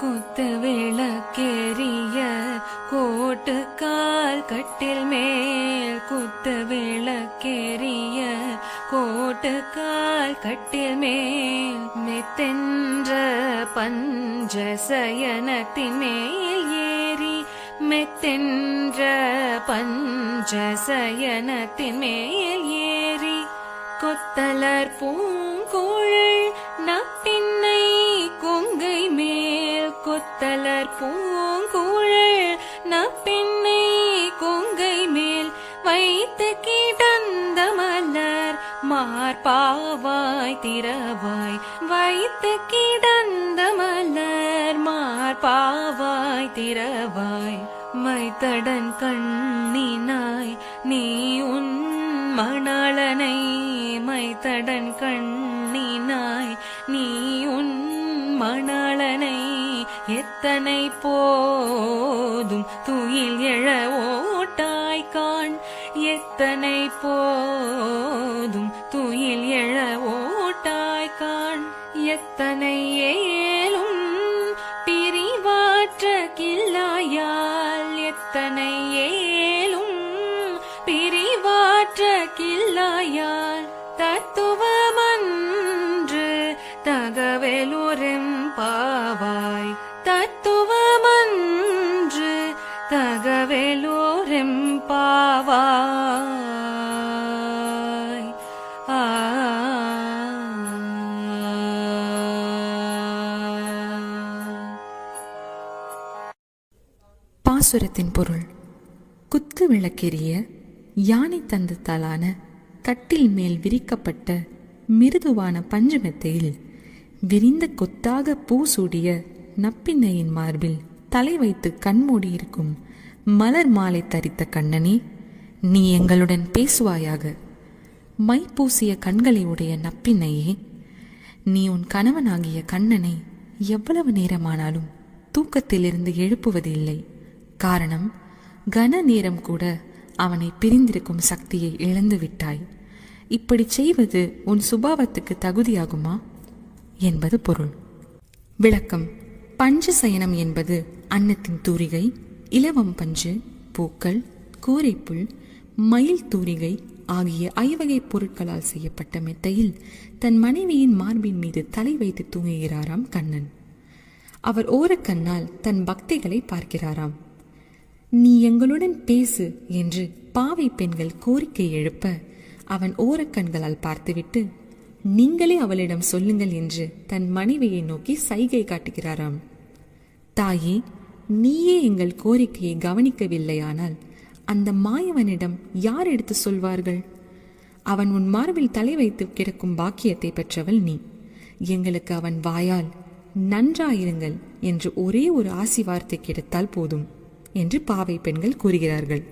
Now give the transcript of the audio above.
குத்து விளக்கேறிய கோட்டு கால் கட்டில் மேல் குத்து விளக்கேறிய கோட்டு கால் கட்டில் மேல் மெத்தென்ற பஞ்சசயனத்தின் மேல் ஏறி மெத்தென்ற பஞ்சசயனத்தின் மேல் ஏறி கொத்தலர் பூங்கோழல் நப்பின்னை கொங்கை மேல் கொத்தலர் பூங்குழல் நப்பின்னை கொங்கை மேல் வைத்து கிடந்த மலர் மார்பாவாய் திரவாய் வைத்து கிடந்த மலர் மார்பாவாய் திரவாய் மைத்தடன் கண்ணினாய் நீ உன் மணாளனை மைத்தடன் கண்ணினாய் நீ உன் மணாளனை. எத்தனை போதும் துயில் எழ ஓட்டாய் காண் எத்தனை போதும் துயில் எழ ஓட்டாய் காண் எத்தனை ஏலும் பிரிவாற்ற கில்லாயால் எத்தனை ஏலும் பிரிவாற்ற கில்லாயால் தகவலுறும் பாவாய் பாசுரத்தின் பொருள். குத்து விளக்கெரிய யானை தந்தத்தாலான கட்டில் மேல் விரிக்கப்பட்ட மிருதுவான பஞ்சு மெத்தையில் விரிந்த கொத்தாக பூ சூடிய நப்பின்னையின் மார்பில் தலை வைத்து கண்மூடி இருக்கும் மலர் மாலை தரித்த கண்ணனே நீ எங்களுடன் பேசுவாயாக. மை பூசிய கண்களை உடைய நப்பின்னையே நீ உன் கணவனாகிய கண்ணனை எவ்வளவு நேரமானாலும் தூக்கத்திலிருந்து எழுப்புவதில்லை. காரணம் கன நேரம் கூட அவனை பிரிந்திருக்கும் சக்தியை இழந்து விட்டாய். இப்படி செய்வது உன் சுபாவத்துக்கு தகுதியாகுமா? என்பது பொருள். விளக்கம். பஞ்சு சயனம் என்பது அன்னத்தின் தூரிகை இலவம் பஞ்சு பூக்கள் கோரைப்புல் மயில் தூரிகை ஆகிய ஐவகை பொருட்களால் செய்யப்பட்ட மெத்தையில் தன் மனைவியின் மார்பின் மீது தலை வைத்து தூங்குகிறாராம் கண்ணன். அவர் ஓரக்கண்ணால் தன் பக்திகளை பார்க்கிறாராம். நீ எங்களுடன் பேசு என்று பாவை பெண்கள் கோரிக்கை எழுப்ப அவன் ஓரக்கண்களால் பார்த்துவிட்டு நீங்களே அவளிடம் சொல்லுங்கள் என்று தன் மனைவியை நோக்கி சைகை காட்டுகிறாராம். தாயே நீயே எங்கள் கோரிக்கையை கவனிக்கவில்லையானால் அந்த மாயவனிடம் யார் எடுத்து சொல்வார்கள்? அவன் உன் மார்பில் தலை வைத்து கிடக்கும் பாக்கியத்தை பெற்றவள் நீ. எங்களுக்கு அவன் வாயால் நன்றாயிருங்கள் என்று ஒரே ஒரு ஆசி வார்த்தை கிடைத்தால் போதும் என்று பாவை பெண்கள் கூறுகிறார்கள்.